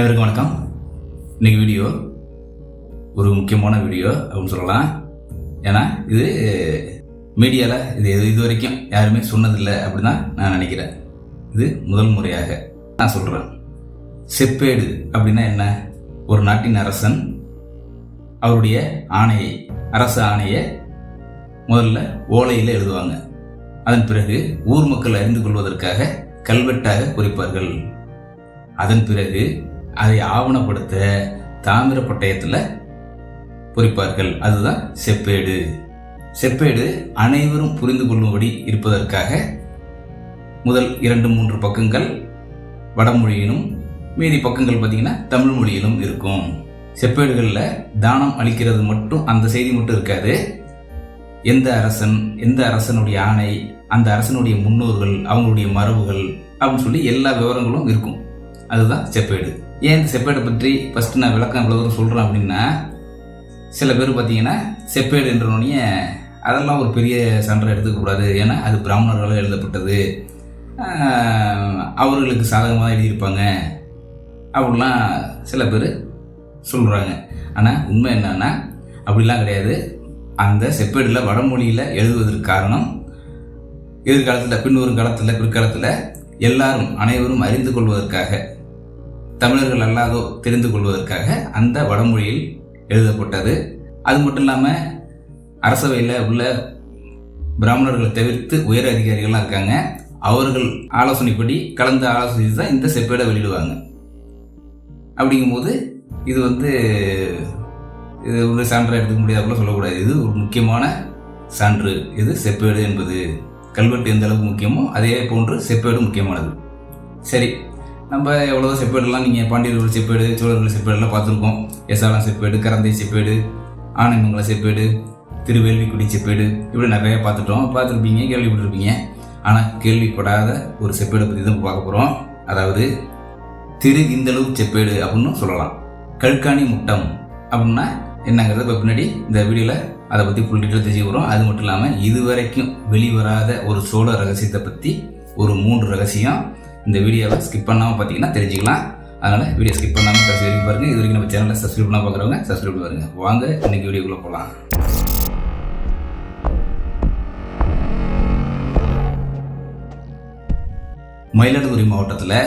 அனைவருக்கும் வணக்கம். இன்றைக்கி வீடியோ ஒரு முக்கியமான வீடியோ அப்படின்னு சொல்லலாம். ஏன்னா இது மீடியாவில் இது இது இது வரைக்கும் யாருமே சொன்னதில்லை அப்படின்னு நான் நினைக்கிறேன். இது முதல் முறையாக நான் சொல்கிறேன் செப்பேடு அப்படின்னா என்ன? ஒரு நாட்டின் அரசன் அவருடைய ஆணையை அரசு ஆணையை முதல்ல ஓலையில் எழுதுவாங்க. அதன் பிறகு ஊர் மக்கள் அறிந்து கொள்வதற்காக கல்வெட்டாக குறிப்பார்கள். அதன் பிறகு அதை ஆவணப்படுத்த தாமிர பட்டயத்தில் பொறிப்பார்கள். அதுதான் செப்பேடு. செப்பேடு அனைவரும் புரிந்து கொள்ளும்படி இருப்பதற்காக முதல் இரண்டு மூன்று பக்கங்கள் வடமொழியிலும் மீதி பக்கங்கள் பார்த்தீங்கன்னா தமிழ் மொழியிலும் இருக்கும். செப்பேடுகளில் தானம் அளிக்கிறது மட்டும் அந்த செய்தி மட்டும் இருக்காது. எந்த அரசன் எந்த அரசனுடைய ஆணை அந்த அரசனுடைய முன்னோர்கள் அவங்களுடைய மரபுகள் அப்படின்னு சொல்லி எல்லா விவரங்களும் இருக்கும். அதுதான் செப்பேடு. ஏன் இந்த செப்பேடை பற்றி ஃபஸ்ட்டு நான் விளக்கம் இவ்வளோ தூரம் சொல்கிறேன் அப்படின்னா சில பேர் பார்த்தீங்கன்னா செப்பேடு என்றோடனே அதெல்லாம் ஒரு பெரிய சண்டை எடுத்துக்கக்கூடாது. ஏன்னா அது பிராமணர்களால் எழுதப்பட்டது. அவர்களுக்கு சாதகமாக எழுதியிருப்பாங்க. அப்படிலாம் சில பேர் சொல்கிறாங்க ஆனால் உண்மை என்னன்னா அப்படிலாம் கிடையாது. அந்த செப்பேடில் வடமொழியில் எழுதுவதற்கு காரணம் எதிர்காலத்தில் பின்வரும் காலத்தில் பிற்காலத்தில் எல்லாரும் அனைவரும் அறிந்து கொள்வதற்காக தமிழர்கள் அல்லாதோ தெரிந்து கொள்வதற்காக அந்த வடமொழியில் எழுதப்பட்டது. அது மட்டும் இல்லாமல் அரசவையில் உள்ள பிராமணர்களை தவிர்த்து உயர் அதிகாரிகள்லாம் இருக்காங்க. அவர்கள் ஆலோசனைப்படி கலந்து ஆலோசனை தான் இந்த செப்பேடை வெளியிடுவாங்க. அப்படிங்கும்போது இது வந்து இது ஒரு சான்றாக எடுத்துக்க முடியாதுலாம் சொல்லக்கூடாது. இது ஒரு முக்கியமான சான்று. இது செப்பேடு என்பது. கல்வெட்டு எந்த அளவுக்கு முக்கியமோ அதே போன்று செப்பேடு முக்கியமானது. சரி. நம்ம எவ்வளோ செப்பேடுலாம் நீங்கள் பாண்டியர்கள் செப்பேடு சோழர்கள் செப்பேடுலாம் பார்த்துருக்கோம். எசாலம் செப்பேடு கரந்தை செப்பேடு ஆனைமங்கலம் செப்பேடு திருவேல்விக்குடி செப்பேடு இப்படி நிறைய பார்த்துட்டோம். பார்த்துருப்பீங்க கேள்விப்பட்டிருப்பீங்க. ஆனால் கேள்விப்படாத ஒரு செப்பேடை பற்றி தான் பார்க்க போகிறோம் அதாவது திரு இந்தளவு செப்பேடு அப்படின்னு சொல்லலாம். கல்காணி முட்டம் அப்படின்னா என்னங்கிறத இப்போ பின்னாடி இந்த வீடியோவில் அதை பற்றி ஃபுல் டீட்டெயில் தெரிஞ்சுக்கிறோம் அது மட்டும் இல்லாமல் இதுவரைக்கும் வெளிவராத ஒரு சோழ ரகசியத்தை பற்றி ஒரு மூன்று ரகசியம் இந்த வீடியோவை ஸ்கிப் பண்ணாமல் பார்த்தீங்கன்னா தெரிஞ்சுக்கலாம். அதனால் வீடியோ ஸ்கிப் பண்ணாமல் கடைசி வரைக்கும் பாருங்கள் இது வரைக்கும் நம்ம சேனலில் சப்ஸ்கிரைப் பண்ணால் பார்க்குறவங்க சப்ஸ்கிரைப் பண்ணி பாருங்க. வாங்க இன்றைக்கி வீடியோக்குள்ளே போகலாம் மயிலாடுதுறை மாவட்டத்தில்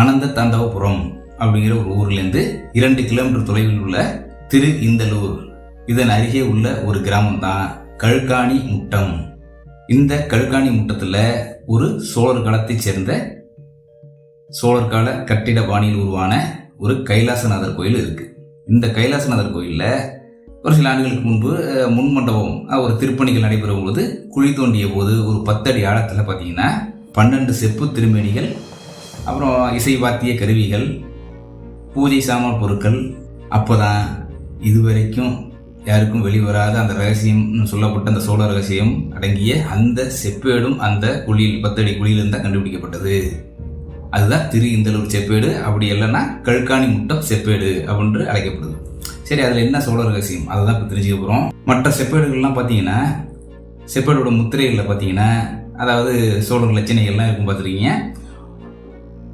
அனந்த தாண்டவபுரம் அப்படிங்கிற ஒரு ஊர்லேருந்து இரண்டு கிலோமீட்டர் தொலைவில் உள்ள திரு இந்தலூர். இதன் அருகே உள்ள ஒரு கிராமம் தான் கழுக்காணி முட்டம். இந்த கழுக்காணி முட்டத்தில் ஒரு சோழர் காலத்தைச் சேர்ந்த சோழர் கால கட்டிட பாணியில் உருவான ஒரு கைலாசநாதர் கோயில் இருக்கு. இந்த கைலாசநாதர் கோயிலில் ஒரு சில ஆண்டுகளுக்கு முன்பு முன் மண்டபம் ஒரு திருப்பணிகள் நடைபெறும் பொழுது குழி தோண்டிய போது ஒரு பத்தடி ஆழத்தில் பார்த்தீங்கன்னா பன்னெண்டு செப்பு திருமேனிகள் அப்புறம் இசை வாத்திய கருவிகள் பூஜை சாமான் பொருட்கள். அப்போ தான் இதுவரைக்கும் யாருக்கும் வெளிவராத அந்த ரகசியம் சொல்லப்பட்ட அந்த சோழ ரகசியம் அடங்கிய அந்த செப்பேடும் அந்த குழியில் பத்தடி குழியிலிருந்து தான் கண்டுபிடிக்கப்பட்டது. அதுதான் திரு இந்தளூர் செப்பேடு. அப்படி இல்லைன்னா கழுக்காணி முட்டம் செப்பேடு அப்படின்று அழைக்கப்படுது. சரி அதில் என்ன சோழ ரகசியம்? அதை தான் இப்போ தெரிஞ்சுக்க போகிறோம் மற்ற செப்பேடுகள்லாம் பார்த்தீங்கன்னா செப்பேடோட முத்திரைகளில் பார்த்தீங்கன்னா அதாவது சோழர் லட்சணைகள்லாம் இருக்கும் பார்த்துருக்கீங்க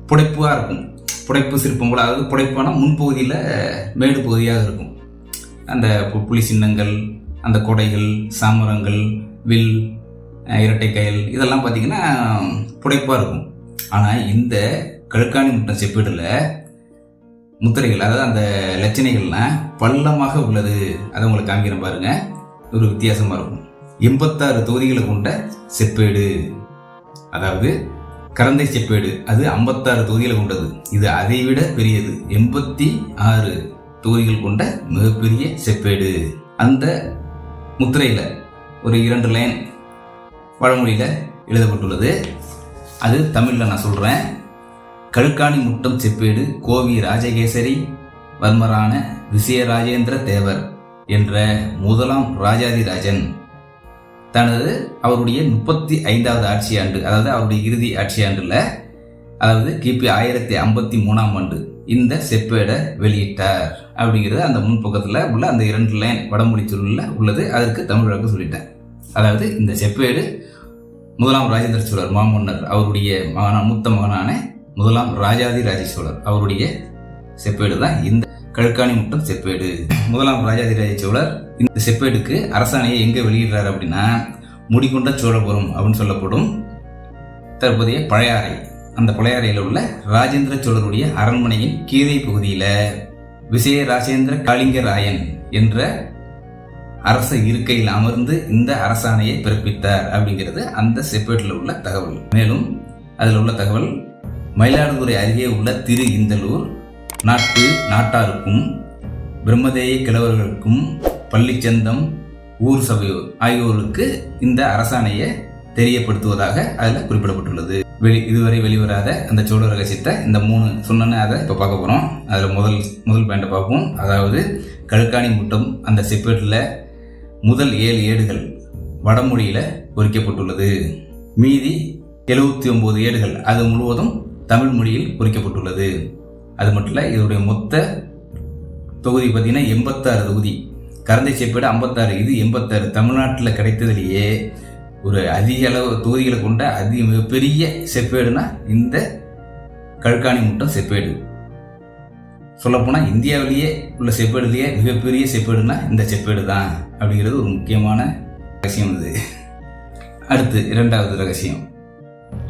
புடைப்பாக இருக்கும். புடைப்பு சிற்பம் கூட அதாவது புடைப்பான முன்பகுதியில் மேடு பகுதியாக இருக்கும். அந்த பு- புலி சின்னங்கள் அந்த கொடைகள் சாமரங்கள் வில் இரட்டை இரட்டைக்கயல் இதெல்லாம் பார்த்தீங்கன்னா புடைப்பாக இருக்கும். ஆனால் இந்த கழுக்காணி முட்டம் செப்பீடில் முத்திரைகள் அதாவது அந்த லட்சணைகள்லாம் பள்ளமாக உள்ளது. அதை உங்களுக்கு காமிக்கிறேன் பாருங்க. ஒரு வித்தியாசமாக இருக்கும். எண்பத்தாறு தொகுதிகளை கொண்ட செப்பேடு. அதாவது கரந்தை செப்பேடு. அது ஐம்பத்தாறு தொகுதிகளை கொண்டது. இது அதை விட பெரியது. எண்பத்தி ஆறு தொகுதிகள் கொண்ட மிகப்பெரிய செப்பேடு. அந்த முத்திரையில் ஒரு இரண்டு லைன் பழமொழியில் எழுதப்பட்டுள்ளது. அது தமிழில் நான் சொல்கிறேன் கழுக்காணி முட்டம் செப்பேடு கோவி ராஜகேசரி வர்மரான விசயராஜேந்திர தேவர் என்ற முதலாம் ராஜாதிராஜன். தனது அவருடைய முப்பத்தி ஐந்தாவது ஆட்சி ஆண்டு அதாவது அவருடைய இறுதி ஆட்சி அதாவது கிபி ஆயிரத்தி ஐம்பத்தி மூணாம் ஆண்டு இந்த செப்பேடை வெளியிட்டார். அப்படிங்கிறது அந்த முன்பக்கத்தில் உள்ள அந்த இரண்டு லைன் வடமொழி சொல்லில் உள்ளது. அதற்கு தமிழ் சொல்லிட்டேன். அதாவது இந்த செப்பேடு முதலாம் ராஜேந்திர சோழர் மாமன்னர் அவருடைய மகனா மூத்த மகனான முதலாம் ராஜாதி ராஜ சோழர் அவருடைய செப்பேடு தான் இந்த கழுக்காணி முட்டம் செப்பேடு. முதலாம் ராஜாதிராஜ சோழர் இந்த செப்பேடுக்கு அரசாணையை எங்கே வெளியிடுறாரு அப்படின்னா முடிகொண்ட சோழபுரம் அப்படின்னு சொல்லப்படும். தற்போதைய பழையாறை அந்த பழையாறையில் உள்ள ராஜேந்திர சோழருடைய அரண்மனையின் கீழே பகுதியில் விஜய ராஜேந்திர காளிங்கராயன் என்ற அரச இருக்கையில் அமர்ந்து இந்த அரசாணையை பிறப்பித்தார் அப்படிங்கிறது அந்த செப்பேட்டில் உள்ள தகவல். மேலும் அதில் உள்ள தகவல் மயிலாடுதுறை அருகே உள்ள திரு இந்தலூர் நாட்டு நாட்டாருக்கும் பிரம்மதேய கிழவர்களுக்கும் பள்ளிச்சந்தம் ஊர் சபையோர் ஆகியோருக்கு இந்த அரசாணையை தெரியப்படுத்துவதாக அதில் குறிப்பிடப்பட்டுள்ளது. வெளி இதுவரை வெளிவராத அந்த சோழ ரகசியத்தை இந்த மூணு சொன்னேன்னு அதை இப்போ பார்க்க போகிறோம் அதில் முதல் முதல் பாயிண்டை பார்ப்போம். அதாவது கழுக்காணி முட்டம் அந்த செப்பேட்டில் முதல் ஏழு ஏடுகள் வடமொழியில் பொறிக்கப்பட்டுள்ளது. மீதி எழுபத்தி ஒம்பது ஏடுகள் அது முழுவதும் தமிழ் மொழியில் பொறிக்கப்பட்டுள்ளது. அது மட்டும் இல்லை இதனுடைய மொத்த தொகுதி பார்த்தீங்கன்னா எண்பத்தாறு தொகுதி. கரந்தை செப்பேடு ஐம்பத்தாறு இது எண்பத்தாறு. தமிழ்நாட்டில் கிடைத்ததுலேயே ஒரு அதிக அளவு தொகுதிகளை கொண்ட அதிக மிகப்பெரிய செப்பேடுனா இந்த கழுக்காணி முட்டம் செப்பேடு. சொல்லப்போனால் இந்தியாவிலேயே உள்ள செப்பேடுலேயே மிகப்பெரிய செப்பேடுனா இந்த செப்பேடு தான் அப்படிங்கிறது ஒரு முக்கியமான ரகசியம் இது அடுத்து இரண்டாவது ரகசியம்.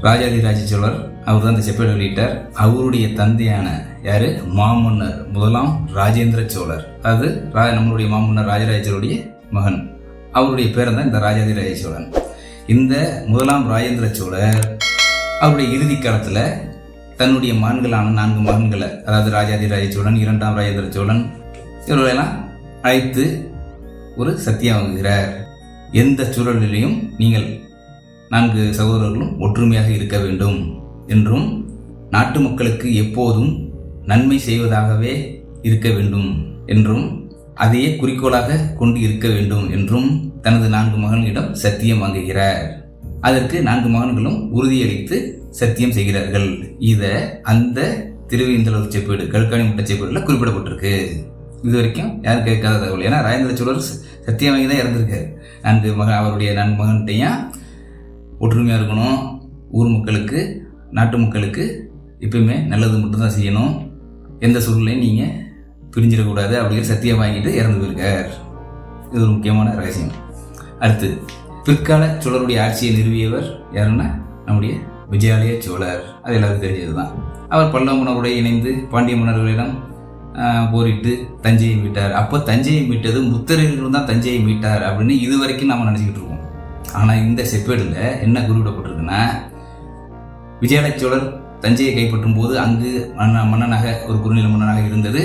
ராஜாதிராஜ சோழர் அவர் தான் இந்த செப்பேடு வெளியிட்டார். அவருடைய தந்தையான யார்? மாமன்னர் முதலாம் ராஜேந்திர சோழர் அது ரா நம்மளுடைய மாமன்னர் ராஜராஜ சோழருடைய மகன். அவருடைய பேர் தான் இந்த ராஜாதிராஜ சோழன் இந்த முதலாம் ராஜேந்திர சோழர் அவருடைய இறுதி காலத்தில் தன்னுடைய மகன்களான நான்கு மகன்களை அதாவது ராஜாதிராஜ சோழன் இரண்டாம் ராஜேந்திர சோழன் இவர்களெல்லாம் அழைத்து ஒரு சத்தியம் வாங்குகிறார் எந்த சூழலிலையும் நீங்கள் நான்கு சகோதரர்களும் ஒற்றுமையாக இருக்க வேண்டும் என்றும் நாட்டு மக்களுக்கு எப்போதும் நன்மை செய்வதாகவே இருக்க வேண்டும் என்றும் அதையே குறிக்கோளாக கொண்டு இருக்க வேண்டும் என்றும் தனது நான்கு மகன்களிடம் சத்தியம் வாங்குகிறார். அதற்கு நான்கு மகன்களும் உறுதியளித்து சத்தியம் செய்கிறார்கள். இதை அந்த திருவேந்தலூர் செப்பேடு கல்காணி முட்டை செப்பேடுல குறிப்பிடப்பட்டிருக்கு. இது வரைக்கும் யாரும் கேட்காத தகவல். ஏன்னா ராஜேந்திர சோழர் சத்தியம் வாங்கி தான் இறந்திருக்காரு. நான்கு மகன் அவருடைய நான்கு மகன்கிட்டையும் ஒற்றுமையாக இருக்கணும். ஊர் மக்களுக்கு நாட்டு மக்களுக்கு எப்பயுமே நல்லது மட்டும்தான் செய்யணும். எந்த சூழ்நிலையும் நீங்கள் பிரிஞ்சிடக்கூடாது அப்படிங்கிற சத்தியம் வாங்கிட்டு இறந்து போயிருக்கார். இது ஒரு முக்கியமான ரகசியம். அடுத்து பிற்கால சோழருடைய ஆட்சியை நிறுவியவர் யாருன்னா நம்முடைய விஜயாலய சோழர் அது எல்லாருக்கும் தெரிஞ்சது தான் அவர் பல்லவ மன்னருடைய இணைந்து பாண்டிய மன்னர்களிடம் போரிட்டு தஞ்சையை மீட்டார். அப்போ தஞ்சையை மீட்டது முத்தரையர்கள் தான் தஞ்சையை மீட்டார் அப்படின்னு இது வரைக்கும் நம்ம நினச்சிக்கிட்டு இருக்கோம். ஆனால் இந்த செப்பேடில் என்ன குறிப்பிடப்பட்டிருக்குன்னா விஜயாலய சோழர் தஞ்சையை கைப்பற்றும் போது அங்கு மன்ன மன்னனாக ஒரு குறுநில மன்னனாக இருந்தது.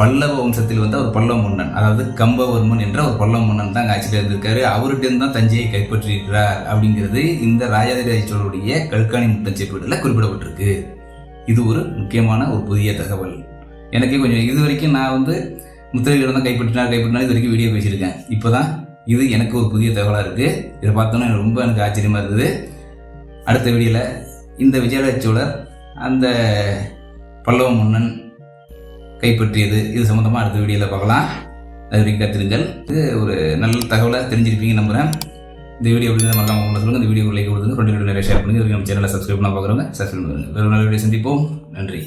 பல்லவ வம்சத்தில் வந்து ஒரு பல்லவ மன்னன் அதாவது கம்பவர்மன் என்ற ஒரு பல்லவ மன்னன் தான் ஆட்சியில் இருந்திருக்காரு அவர்கிட்ட தான் தஞ்சையை கைப்பற்றியிருக்கிறார் அப்படிங்கிறது இந்த ராஜாதிராஜ சோழருடைய கல்காணி முத்தஞ்சை செப்பேட்டில் குறிப்பிடப்பட்டிருக்கு. இது ஒரு முக்கியமான ஒரு புதிய தகவல். எனக்கே கொஞ்சம் இது வரைக்கும் நான் வந்து முத்திரைகளை தான் கைப்பற்றினார் கைப்பற்றினார். இது வரைக்கும் வீடியோ பேசியிருக்கேன். இப்போ தான் இது எனக்கு ஒரு புதிய தகவலாக இருக்குது இதை பார்த்தோன்னா எனக்கு ரொம்ப எனக்கு ஆச்சரியமாக இருந்தது. அடுத்த வீடியோவில் இந்த விஜயராஜ சோழர் அந்த பல்லவ மன்னன் கைப்பற்றியது. இது சம்மந்தமாக அடுத்த வீடியோவில் பார்க்கலாம். அது வரைக்கும் கற்றுருங்கள் இது ஒரு நல்ல தகவலை தெரிஞ்சிருப்பீங்க நம்புகிறேன் இந்த வீடியோ எப்படி மறக்காம உங்களுக்கு சொல்லுங்கள் இந்த வீடியோ லைக் கொடுத்து ரெண்டு வீடியோ நிறைய ஷேர் பண்ணுங்கள் இது நம்ம சேனலை சப்ஸ்கிரைப் பண்ண பார்க்குறவங்க சப்ஸ்கிரைப் பண்ணுங்கள் வேறு நல்ல வீடியோ சந்திப்போம். நன்றி.